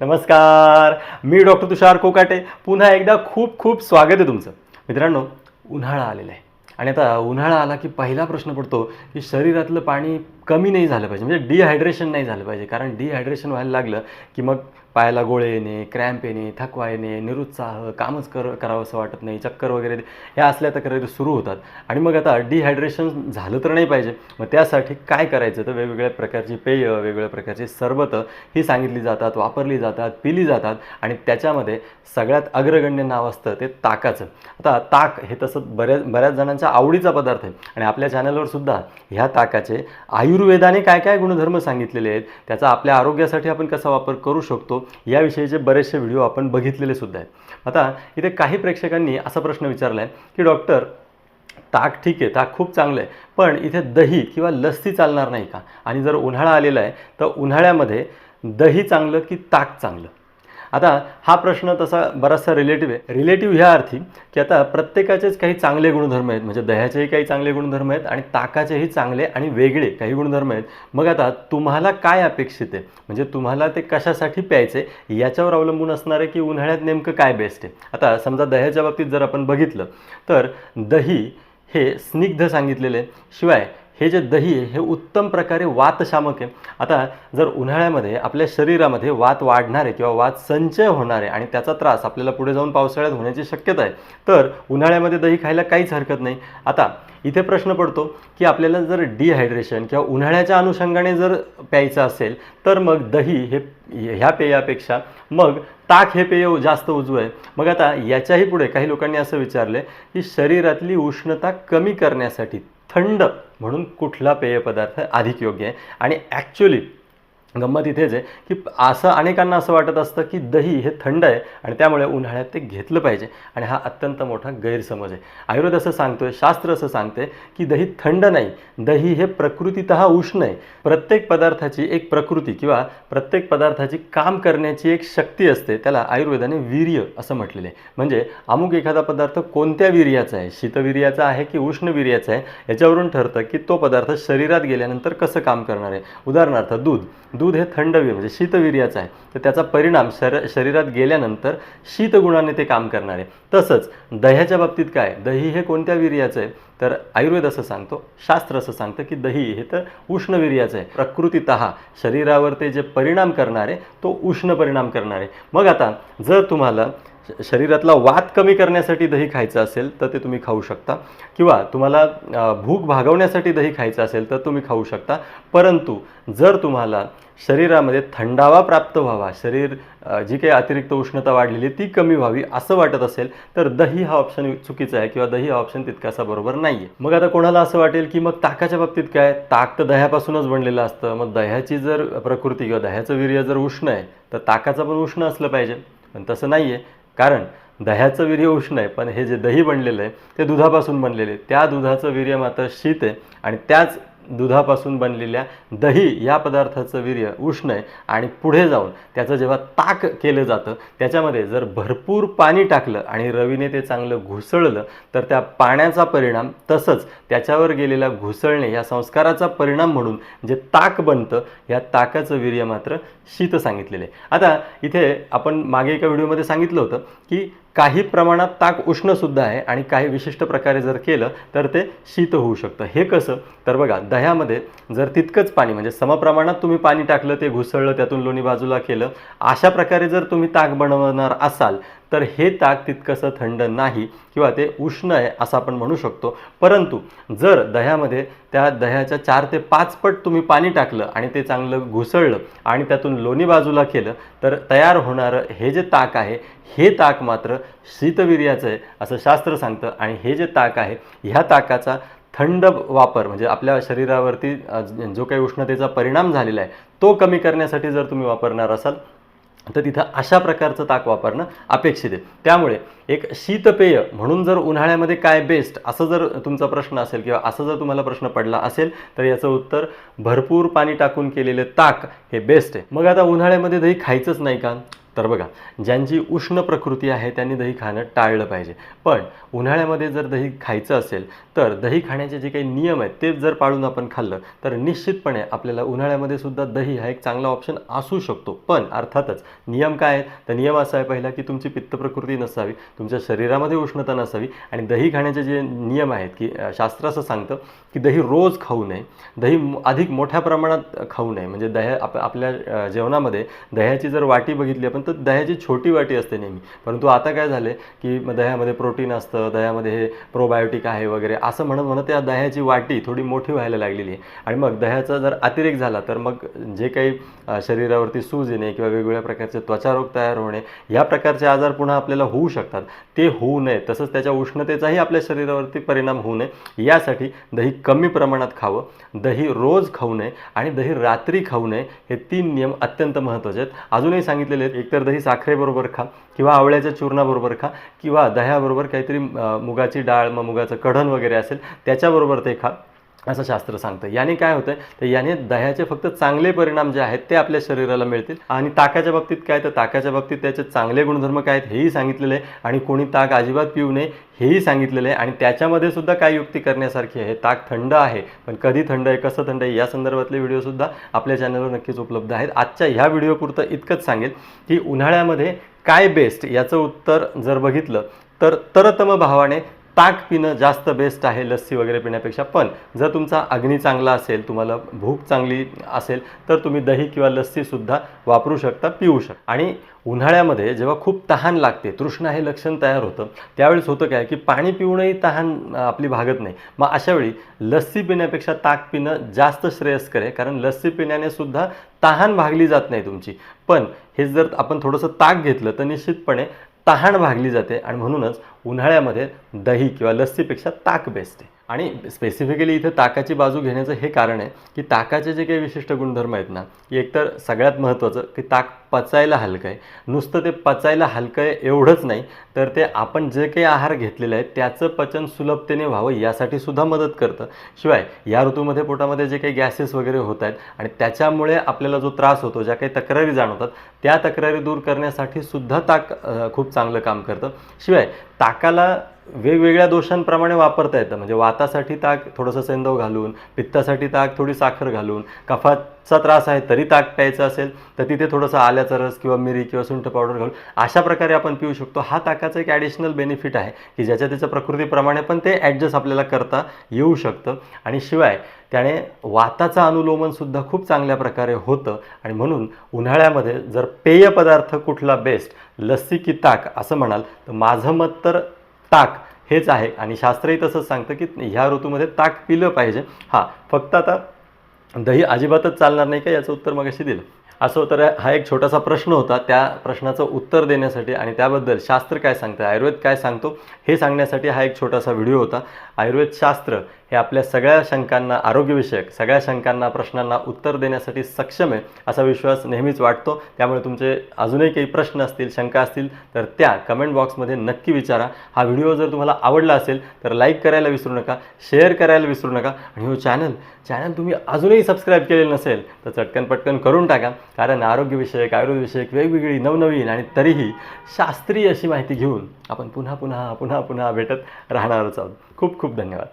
नमस्कार. मी डॉक्टर तुषार कोकाटे. पुन्हा एकदा खूप खूप स्वागत आहे तुमचं. मित्रांनो उन्हाळा आलेला आहे. आणि आता उन्हाळा आला की पहिला प्रश्न पडतो की शरीरातलं पाणी कमी नाही झालं पाहिजे म्हणजे डिहायड्रेशन नाही झालं पाहिजे. कारण डिहायड्रेशन व्हायला लागलं की मग पायाला गोळे येणे क्रॅम्प येणे थकवा येणे निरुत्साह कामच कर करावंसं वाटत नाही चक्कर वगैरे ह्या असल्या तक्रारी सुरू होतात. आणि मग आता डिहायड्रेशन झालं तर नाही पाहिजे. मग त्यासाठी काय करायचं? तर वेगवेगळ्या प्रकारची पेय वेगवेगळ्या प्रकारची सरबतं ही सांगितली जातात वापरली जातात पिली जातात आणि त्याच्यामध्ये सगळ्यात अग्रगण्य नाव असतं ते ताकाचं. आता ताक हे तसं बऱ्याच बऱ्याच जणांचा आवडीचा पदार्थ आहे. आणि आपल्या चॅनलवर सुद्धा ह्या ताकाचे आयु आयुर्वेदाने काय काय गुणधर्म सांगितलेले आहेत त्याचा आपल्या आरोग्यासाठी आपण कसा वापर करू शकतो याविषयीचे बरेचसे व्हिडिओ आपण बघितलेले सुद्धा आहेत. आता इथे काही प्रेक्षकांनी असा प्रश्न विचारला आहे की डॉक्टर ताक ठीक आहे ताक खूप चांगलं आहे पण इथे दही किंवा लस्सी चालणार नाही का? आणि जर उन्हाळा आलेला आहे तर उन्हाळ्यामध्ये दही चांगलं की ताक चांगलं? आता हा प्रश्न तसा बराचसा रिलेटिव्ह आहे. रिलेटिव्ह ह्या अर्थी की आता प्रत्येकाचेच काही चांगले गुणधर्म आहेत. म्हणजे दह्याचेही काही चांगले गुणधर्म आहेत आणि ताकाचेही चांगले आणि वेगळे काही गुणधर्म आहेत. मग आता तुम्हाला काय अपेक्षित आहे? म्हणजे तुम्हाला ते कशासाठी प्यायचे? याच्यावर अवलंबून असणार आहे की उन्हाळ्यात नेमकं काय बेस्ट आहे? आता समजा दह्याच्या बाबतीत जर आपण बघितलं तर दही हे स्निग्ध सांगितलेले शिवाय हे जे दही आहे हे उत्तम प्रकारे वातशामक आहे. आता जर उन्हाळ्यामध्ये आपल्या शरीरामध्ये वात वाढणारे किंवा वात संचय होणारे आणि त्याचा त्रास आपल्याला पुढे जाऊन पावसाळ्यात होण्याची शक्यता आहे तर उन्हाळ्यामध्ये दही खायला काहीच हरकत नाही. आता इथे प्रश्न पडतो की आपल्याला जर डिहायड्रेशन किंवा उन्हाळ्याच्या अनुषंगाने जर प्यायचं असेल तर मग दही हे ह्या पेयापेक्षा मग ताक हे पेय जास्त उजवं आहे. मग आता याच्याही पुढे काही लोकांनी असं विचारलं की शरीरातली उष्णता कमी करण्यासाठी थंड म्हणून कुठला पेयपदार्थ अधिक योग्य आहे. आणि ॲक्च्युली गंमत इथेच आहे की असं अनेकांना असं वाटत असतं की दही हे थंड आहे आणि त्यामुळे उन्हाळ्यात ते घेतलं पाहिजे आणि हा अत्यंत मोठा गैरसमज आहे. आयुर्वेद असं सांगतोय शास्त्र असं सांगते की दही थंड नाही दही हे प्रकृतीत उष्ण आहे. प्रत्येक पदार्थाची एक प्रकृती किंवा प्रत्येक पदार्थाची काम करण्याची एक शक्ती असते त्याला आयुर्वेदाने वीर्य असं म्हटलेलं आहे. म्हणजे अमुक एखादा पदार्थ कोणत्या वीर्याचा आहे? शीतवीर्याचा आहे की उष्ण वीर्याचा आहे? याच्यावरून ठरतं की तो पदार्थ शरीरात गेल्यानंतर कसं काम करणार आहे? उदाहरणार्थ दूध. दूध हे थंडवीर म्हणजे शीतवीर्याचं आहे. तर त्याचा परिणाम शर शरीरात गेल्यानंतर शीतगुणाने ते काम करणार. आहे तसंच दह्याच्या बाबतीत काय? दही हे कोणत्या वीर्याचं आहे? तर आयुर्वेद असं सांगतो शास्त्र असं सांगतं की दही हे तर उष्णवीर्याचं आहे. प्रकृतीत शरीरावर ते जे परिणाम करणारे तो उष्ण परिणाम करणारे. मग आता जर तुम्हाला शरीरातला वात कमी करण्यासाठी दही खायचं असेल तर ते तुम्ही खाऊ शकता. किंवा तुम्हाला भूक भागवण्यासाठी दही खायचं असेल तर तुम्ही खाऊ शकता. परंतु जर तुम्हाला शरीरामध्ये थंडावा प्राप्त व्हावा शरीर जी काही अतिरिक्त उष्णता वाढलेली ती कमी व्हावी असं वाटत असेल तर दही हा ऑप्शन चुकीचा आहे किंवा दही हा ऑप्शन तितकासा बरोबर नाही आहे मग आता कोणाला असं वाटेल की मग ताकाच्या बाबतीत काय? ताक तर दह्यापासूनच बनलेलं असतं. मग दह्याची जर प्रकृती किंवा दह्याचं वीर्य जर उष्ण आहे तर ताकाचं पण उष्ण असलं पाहिजे. पण तसं नाही आहे कारण दह्याचं वीर्य उष्ण आहे पण हे जे दही बनलेलं आहे ते दुधापासून बनलेले आहे. त्या दुधाचं वीर्य मात्र शीत आहे आणि त्याच दुधापासून बनलेल्या दही या पदार्थाचं वीर्य उष्ण आहे आणि पुढे जाऊन त्याचं जेव्हा ताक केलं जातं त्याच्यामध्ये जर भरपूर पाणी टाकलं आणि रवीने ते चांगलं घुसळलं तर त्या पाण्याचा परिणाम तसंच त्याच्यावर गेलेला घुसळणे या संस्काराचा परिणाम म्हणून जे ताक बनतं या ताकाचं वीर्य मात्र शीत सांगितलेलं आहे. आता इथे आपण मागे एका व्हिडिओमध्ये सांगितलं होतं की काही प्रमाणात ताक उष्णसुद्धा आहे आणि काही विशिष्ट प्रकारे जर केलं तर ते शीत होऊ शकतं. हे कसं? तर बघा दह्यामध्ये जर तितकंच पाणी म्हणजे समप्रमाणात तुम्ही पाणी टाकलं ते घुसळलं त्यातून लोणी बाजूला केलं अशा प्रकारे जर तुम्ही ताक बनवणार असाल तर हे ताक तितकंसं थंड नाही किंवा ते उष्ण आहे असं आपण म्हणू शकतो. परंतु जर दह्यामध्ये त्या दह्याच्या चार ते पाच पट तुम्ही पाणी टाकलं आणि ते चांगलं घुसळलं आणि त्यातून लोणी बाजूला केलं तर तयार होणारं हे जे ताक आहे हे ताक मात्र शीतवीर्याचं आहे असं शास्त्र सांगतं. आणि हे जे ताक आहे ह्या ताकाचा थंड वापर म्हणजे आपल्या शरीरावरती जो काही उष्णतेचा परिणाम झालेला आहे तो कमी करण्यासाठी जर तुम्ही वापरणार असाल तर तिथं अशा प्रकारचं ताक वापरणं अपेक्षित आहे. त्यामुळे एक शीतपेय म्हणून जर उन्हाळ्यामध्ये काय बेस्ट असं जर तुमचा प्रश्न असेल किंवा असं जर तुम्हाला प्रश्न पडला असेल तर याचं उत्तर भरपूर पाणी टाकून केलेले ताक हे बेस्ट आहे. मग आता उन्हाळ्यामध्ये दही खायचंच नाही का? तर बघा ज्यांची उष्ण प्रकृती आहे त्यांनी दही खाणं टाळलं पाहिजे. पण उन्हाळ्यामध्ये जर दही खायचं असेल तर दही खाण्याचे जे काही नियम आहेत ते जर पाळून आपण खाल्लं तर निश्चितपणे आपल्याला उन्हाळ्यामध्ये सुद्धा दही हा एक चांगला ऑप्शन असू शकतो. पण अर्थातच नियम काय आहेत? तर नियम असा आहे पहिला की तुमची पित्त प्रकृती नसावी तुमच्या शरीरामध्ये उष्णता नसावी आणि दही खाण्याचे जे नियम आहेत की शास्त्र असं सांगतं की दही रोज खाऊ नये. दही अधिक मोठ्या प्रमाणात खाऊ नये. म्हणजे दह्या आप आपल्या जेवणामध्ये दह्याची जर वाटी बघितली आपण फक्त दह्याची छोटी वाटी असते नेहमी. परंतु आता काय झाले की दह्यामध्ये प्रोटीन असतं दह्यामध्ये हे प्रोबायोटिक आहे वगैरे असं म्हणत म्हणत त्या दह्याची वाटी थोडी मोठी व्हायला लागलेली आहे. आणि मग दह्याचा जर अतिरेक झाला तर मग जे काही शरीरावरती सूज येणे किंवा वेगवेगळ्या प्रकारचे त्वचारोग तयार होणे या प्रकारचे आजार पुन्हा आपल्याला होऊ शकतात. ते होऊ नये तसंच त्याच्या उष्णतेचाही आपल्या शरीरावरती परिणाम होऊ नये. यासाठी दही कमी प्रमाणात खावं दही रोज खाऊ नये आणि दही रात्री खाऊ नये हे तीन नियम अत्यंत महत्त्वाचे आहेत. अजूनही सांगितलेले आहेत एकतर दही साखरेबरोबर खा किंवा आवळ्याच्या चूर्णाबरोबर खा किंवा दह्याबरोबर काहीतरी मुगाची डाळ मग मुगाचं कढण वगैरे असेल त्याच्याबरोबर ते खा. असं शास्त्र सांगतं याने काय होतं तर याने दह्याचे फक्त चांगले परिणाम जे आहेत ते आपल्या शरीराला मिळतील. आणि ताकाच्या बाबतीत काय? तर ताकाच्या बाबतीत त्याचे चांगले गुणधर्म काय आहेत हेही सांगितलेलं आहे. आणि कोणी ताक अजिबात पिऊ नये हेही सांगितलेलं आहे. आणि त्याच्यामध्ये सुद्धा काय युक्ती करण्यासारखी आहे? ताक थंड आहे. पण कधी थंड आहे कसं थंड आहे या संदर्भातले व्हिडिओसुद्धा आपल्या चॅनलवर नक्कीच उपलब्ध आहेत. आजच्या ह्या व्हिडिओपुरतं इतकंच सांगेल की उन्हाळ्यामध्ये काय बेस्ट याचं उत्तर जर बघितलं तर तरतम भावाने ताक पिणं जास्त बेस्ट आहे लस्सी वगैरे पिण्यापेक्षा. पण जर तुमचा अग्नी चांगला असेल तुम्हाला भूक चांगली असेल तर तुम्ही दही किंवा लस्सीसुद्धा वापरू शकता पिऊ शकता. आणि उन्हाळ्यामध्ये जेव्हा खूप तहान लागते तृष्णा हे लक्षण तयार होतं त्यावेळेस होतं काय की पाणी पिऊनही तहान आपली भागत नाही. मग अशावेळी लस्सी पिण्यापेक्षा ताक पिणं जास्त श्रेयस्कर आहे कारण लस्सी पिण्याने सुद्धा तहान भागली जात नाही तुमची. पण हे जर आपण थोडंसं ताक घेतलं तर निश्चितपणे तहान भागली जाते आणि म्हणूनच उन्हाळ्यामध्ये दही किंवा लस्सीपेक्षा ताक बेस्ट आहे. आणि स्पेसिफिकली इथे ताकाची बाजू घेण्याचं हे कारण आहे की ताकाचे जे काही विशिष्ट गुणधर्म आहेत ना की एकतर सगळ्यात महत्त्वाचं की ताक पचायला हलकं आहे. नुसतं ते पचायला हलकं आहे एवढंच नाही तर ते आपण जे काही आहार घेतलेले आहे त्याचं पचन सुलभतेने व्हावं यासाठी सुद्धा मदत करतं. शिवाय या ऋतूमध्ये पोटामध्ये जे काही गॅसेस वगैरे होत आहेत आणि त्याच्यामुळे आपल्याला जो त्रास होतो ज्या काही तक्रारी जाणवतात त्या तक्रारी दूर करण्यासाठी सुद्धा ताक खूप चांगलं काम करतं. शिवाय ताकाला वेगवेगळ्या दोषांप्रमाणे वापरता येतं. म्हणजे वातासाठी ताक थोडंसं सेंदव घालून पित्तासाठी ताक थोडी साखर घालून कफाचा त्रास आहे तरी ताक प्यायचं असेल तर तिथे थोडंसं आल्याचा रस किंवा मिरी किंवा सुंठ पावडर घालून अशा प्रकारे आपण पिऊ शकतो. हा ताकाचा एक ॲडिशनल बेनिफिट आहे की ज्याच्या त्याच्या प्रकृतीप्रमाणे पण ते ॲडजस्ट आपल्याला करता येऊ शकतं. आणि शिवाय त्याने वाताचं अनुलोमनसुद्धा खूप चांगल्या प्रकारे होतं. आणि म्हणून उन्हाळ्यामध्ये जर पेय पदार्थ कुठला बेस्ट लस्सी की ताक असं म्हणाल तर माझं मत तर ताक हेच आहे. आणि शास्त्रही तसंच सांगतं की ह्या ऋतूमध्ये ताक पिलं पाहिजे. हां फक्त आता दही अजिबातच चालणार नाही का याचं उत्तर मग अशी दिलं. असं तर हा एक छोटासा प्रश्न होता त्या प्रश्नाचं उत्तर देण्यासाठी आणि त्याबद्दल शास्त्र काय सांगतं आयुर्वेद काय सांगतो हे सांगण्यासाठी हा एक छोटासा व्हिडिओ होता. आयुर्वेद शास्त्र हे आपल्या सगळ्या शंकांना आरोग्यविषयक सगळ्या शंकांना प्रश्नांना उत्तर देण्यासाठी सक्षम आहे असा विश्वास नेहमीच वाटतो. त्यामुळे तुमचे अजूनही काही प्रश्न असतील शंका असतील तर त्या कमेंट बॉक्समध्ये नक्की विचारा. हा व्हिडिओ जर तुम्हाला आवडला असेल तर लाईक करायला विसरू नका शेअर करायला विसरू नका आणि हो चॅनल चॅनल तुम्ही अजूनही सबस्क्राईब केलेलं नसेल तर चटकन पटकन करून टाका. कारण आरोग्यविषयक आयुर्वेदविषयक वेगवेगळी नवनवीन आणि तरीही शास्त्रीय अशी माहिती घेऊन आपण पुन्हा पुन्हा पुन्हा पुन्हा भेटत राहणारच आहोत. खूप खूप धन्यवाद.